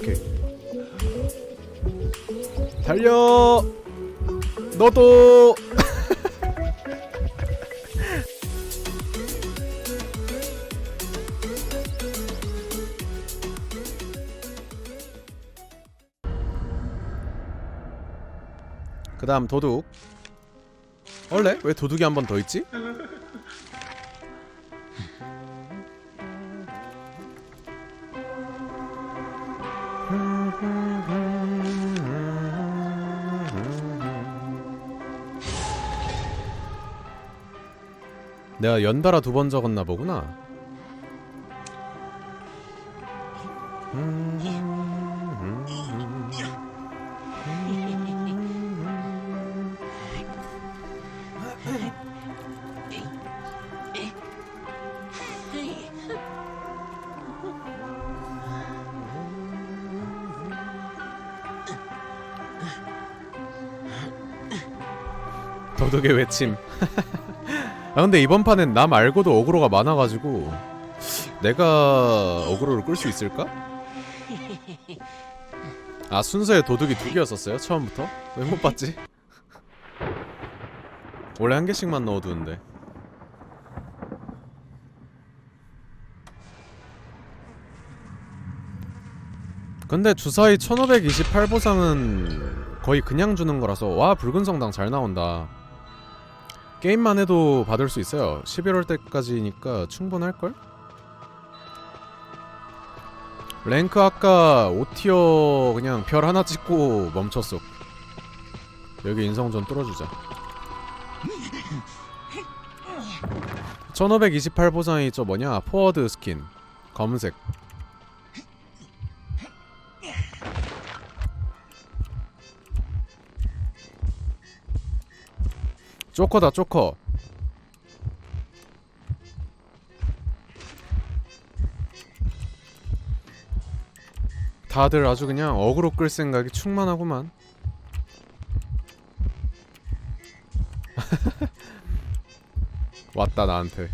오케이 달려! 너도! 그 다음 도둑. 원래 왜 도둑이 한 번 더 있지? 내가 연달아 두 번 적었나 보구나. 도둑의 외침. 아 근데 이번 판엔 나 말고도 어그로가 많아가지고 내가 어그로를 끌 수 있을까? 아 순서에 도둑이 두 개였었어요 처음부터? 왜 못 봤지? 원래 한 개씩만 넣어두는데 근데 주사위 1528 보상은 거의 그냥 주는 거라서 와 붉은 성당 잘 나온다 게임만 해도 받을 수 있어요. 11월 때까지니까 충분할걸? 랭크 아까 5티어 그냥 별 하나 찍고 멈췄어. 여기 인성 좀 뚫어주자. 1528 보상이 저 뭐냐? 포워드 스킨. 검은색 쪼커다 쪼커. 다들 아주 그냥 어그로 끌 생각이 충만하구만. 왔다 나한테.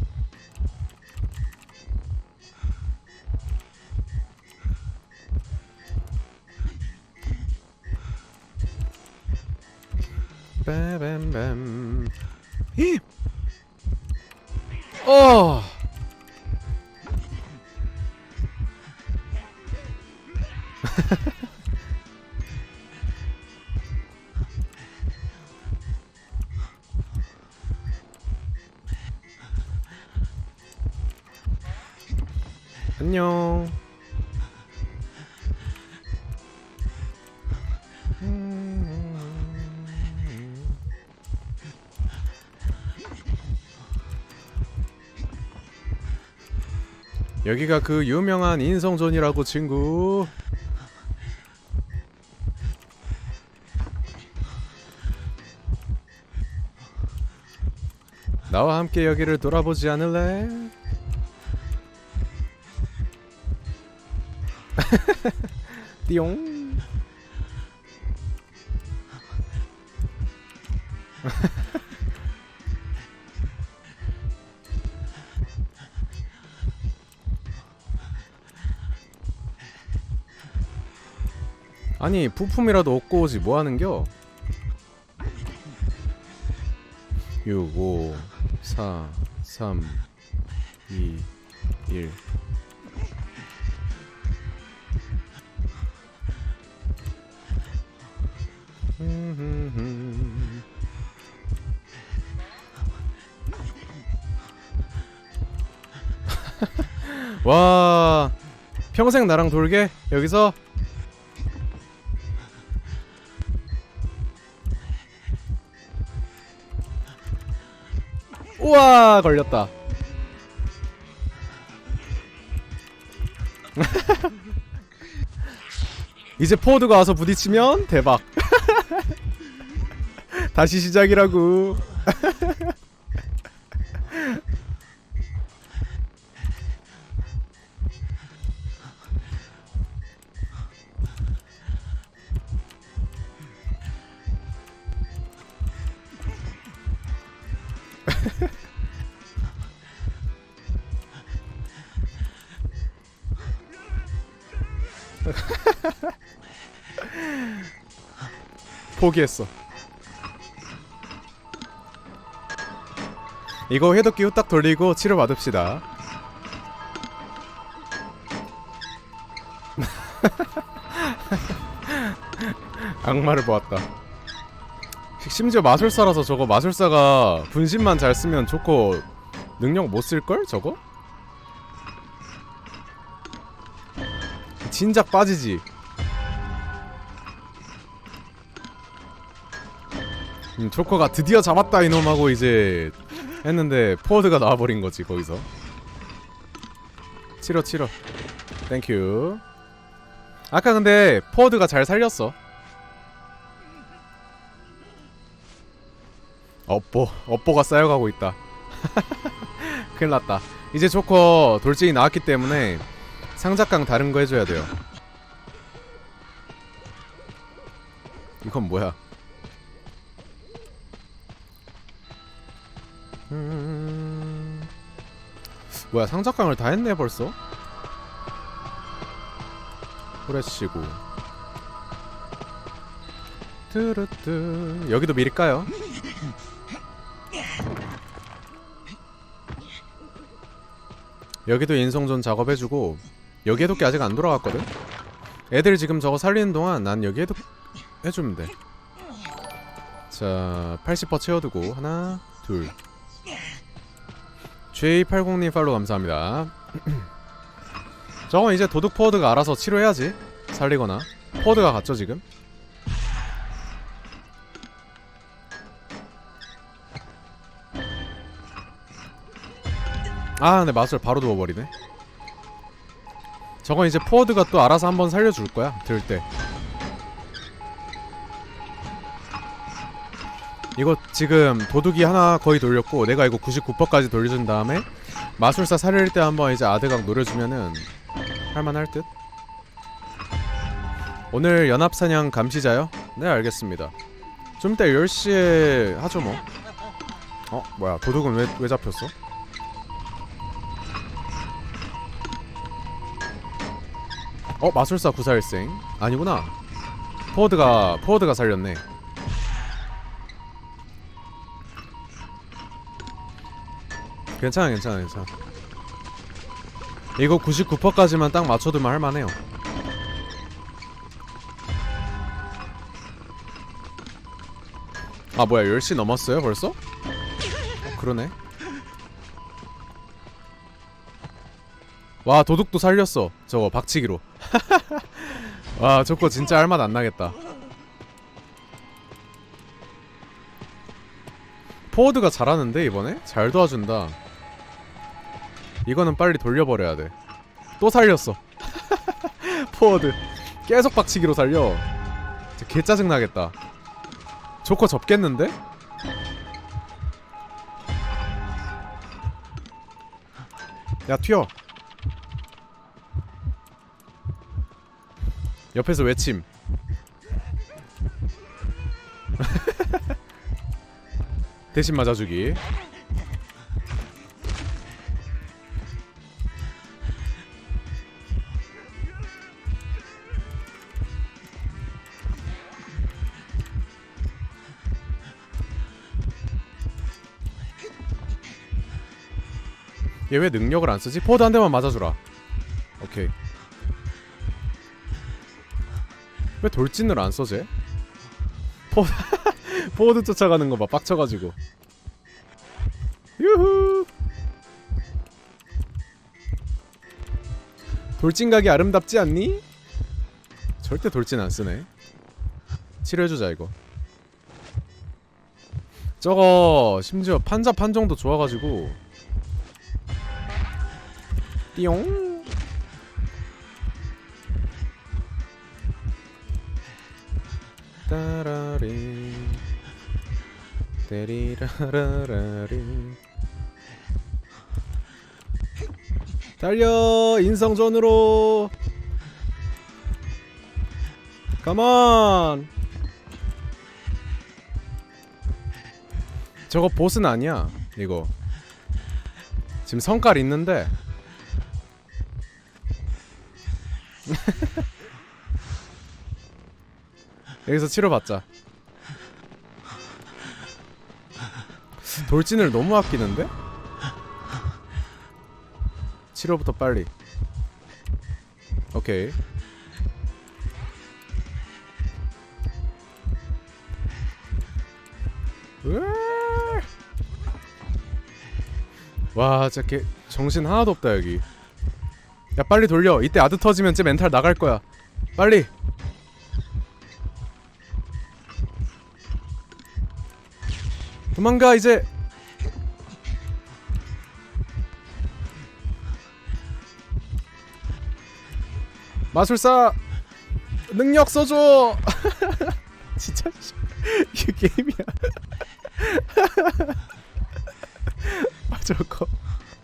빰빰빰 히! 어! 안녕. 여기가 그 유명한 인성존이라고 친구. 나와 함께 여기를 돌아보지 않을래? 띠용. 아니 부품이라도 얻고 오지 뭐 하는겨? 6, 5, 4, 3, 2, 1 와 평생 나랑 돌게? 여기서 우와 걸렸다. 이제 포드가 와서 부딪히면 대박. 다시 시작이라고 포기했어. 이거 해독기 후딱 돌리고 치료 받읍시다. 악마를 보았다. 심지어 마술사라서 저거 마술사가 분신만 잘 쓰면 좋고 능력 못 쓸걸 저거? 진작 빠지지. 음, 조커가 드디어 잡았다 이놈하고 이제 했는데 포워드가 나와버린 거지 거기서. 치러 치러. 땡큐. 아까 근데 포워드가 잘 살렸어. 업보 업보가 쌓여가고 있다. 큰일 났다. 이제 조커 돌진이 나왔기 때문에 상작강 다른 거 해줘야 돼요. 이건 뭐야? 음... 뭐야 상작강을 다 했네 벌써? 후레쉬고 트르뜨 여기도 밀까요? 여기도 인성존 작업해주고 여기 해독기 아직 안 돌아갔거든? 애들 지금 저거 살리는 동안 난 여기 해독 해주면 돼. 자, 80% 채워두고 하나, 둘. J80님 팔로 감사합니다. 저건 이제 도둑 포워드가 알아서 치료해야지. 살리거나. 포워드가 갔죠 지금? 아, 근데 마술 바로 누워버리네. 저건 이제 포워드가 또 알아서 한번 살려줄 거야. 들 때. 이거 지금 도둑이 하나 거의 돌렸고 내가 이거 99%까지 돌려준 다음에 마술사 살릴 때 한번 이제 아드각 노려주면은 할만할 듯. 오늘 연합사냥 감시자요? 네 알겠습니다. 좀 이따 10시에 하죠 뭐. 어 뭐야 도둑은 왜 왜 잡혔어? 어 마술사 구사일생? 아니구나. 포워드가 포워드가 살렸네. 괜찮아 괜찮아 괜찮아. 이거 99%까지만 딱 맞춰두면 할만해요. 아 뭐야 10시 넘었어요 벌써? 어, 그러네. 와 도둑도 살렸어 저거 박치기로 와 저거 진짜 할 맛 안 나겠다. 포워드가 잘하는데 이번에? 잘 도와준다. 이거는 빨리 돌려버려야 돼또 살렸어. 포워드. 계속 박치기로 살려. 개 짜증나겠다. 조커 접겠는데? 야 튀어 옆에서 외침. 대신 맞아주기. 얘 왜 능력을 안 쓰지? 포드 한 대만 맞아주라. 오케이 왜 돌진을 안 써제? 포 포드 쫓아가는 거 봐 빡쳐가지고. 유후! 돌진 각이 아름답지 않니? 절대 돌진 안 쓰네. 치료해주자 이거. 저거 심지어 판자 판정도 좋아가지고. 띠용 따라리. 데리라라라리. 달려 인성전으로. 가만. 저거 보스는 아니야 이거. 지금 성깔 있는데 여기서 치료받자. 돌진을 너무 아끼는데? 치료부터 빨리. 오케이! 와 진짜 개 정신 하나도 없다 여기. 야 빨리 돌려. 이때 아드 터지면 쟤 멘탈 나갈 거야. 빨리 도망가 이제. 마술사 능력 써줘. 진짜 씨, 이게 게임이야. 아 저거.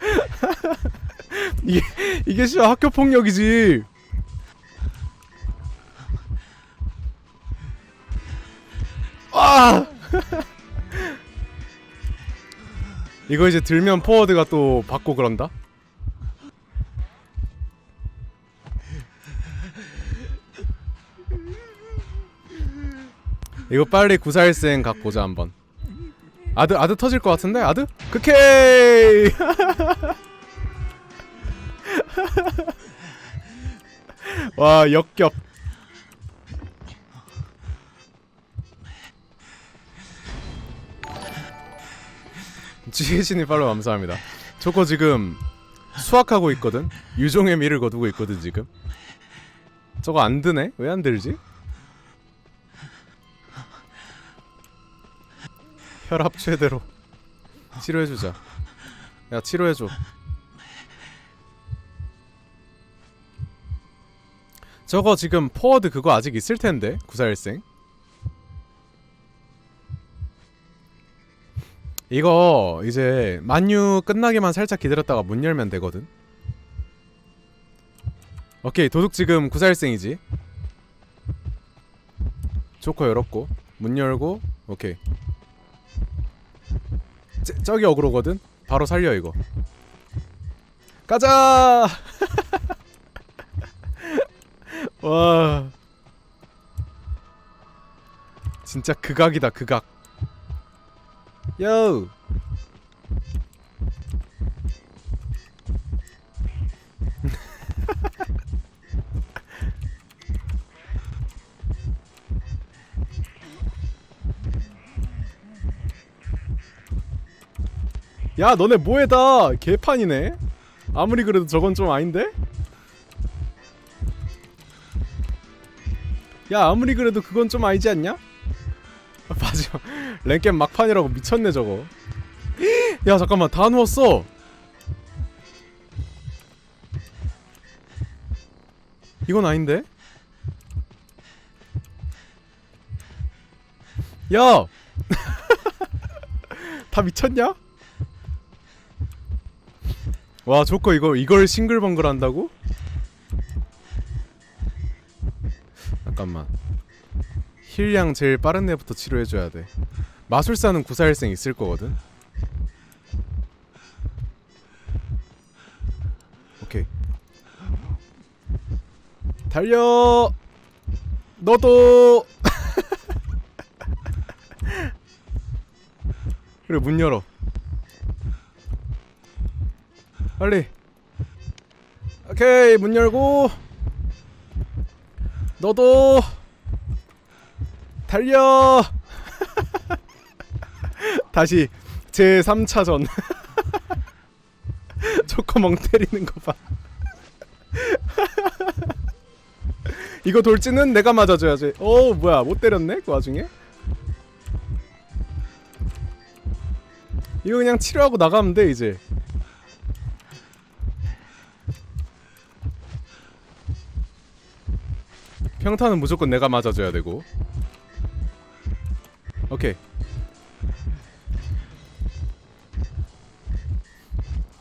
이게 이게 진짜 학교 폭력이지. 아 이거 이제 들면 포워드가 또 받고 그런다? 이거 빨리 구사일생 갖고 오자 한번. 아드 아드 터질 것 같은데? 아드? 크케이 와 역겹 지혜신이 팔로 감사합니다. 저거 지금 수학하고 있거든? 유종의 미를 거두고 있거든 지금? 저거 안 드네? 왜 안 들지? 혈압 최대로 치료해주자. 야 치료해줘. 저거 지금 포워드 그거 아직 있을 텐데 구사일생 이거 이제 만유 끝나기만 살짝 기다렸다가 문 열면 되거든. 오케이 도둑 지금 구사일생이지? 조커 열었고 문 열고 오케이. 저, 저기 어그로거든? 바로 살려 이거. 가자! 와. 진짜 극악이다 극악 요 야 너네 뭐해다 개판이네 아무리 그래도 저건 좀 아닌데? 야 아무리 그래도 그건 좀 아니지 않냐? 랭겜 막판이라고 미쳤네 저거 야 잠깐만 다 누웠어 이건 아닌데? 야! 다 미쳤냐? 와 조커 이거 이걸 싱글벙글 한다고? 잠깐만 힐량 제일 빠른 애부터 치료해줘야 돼 마술사는 구사일생 있을 거거든. 오케이. 달려! 너도! 그래 문 열어. 빨리. 오케이 문 열고. 너도! 달려 다시 제 3차전. 초코멍 때리는 거 봐. 이거 돌진은 내가 맞아줘야지. 오 뭐야 못 때렸네 그 와중에? 이거 그냥 치료하고 나가면 돼 이제. 평타는 무조건 내가 맞아줘야 되고. 오케이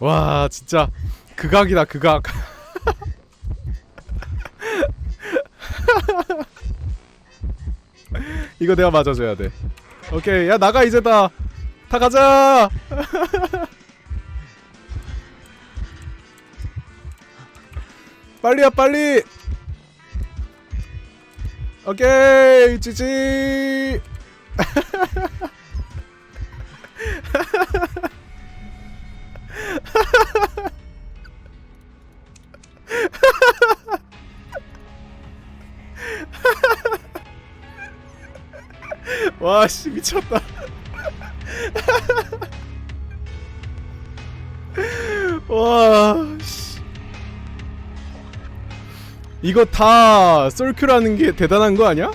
와 진짜 극악이다 극악. 이거 내가 맞아줘야 돼. 오케이 야 나가 이제 다. 다 가자. 빨리야 빨리. 오케이 지지 와씨 미쳤다 와 씨. 이거 다 솔큐라는 게 대단한 거 아니야?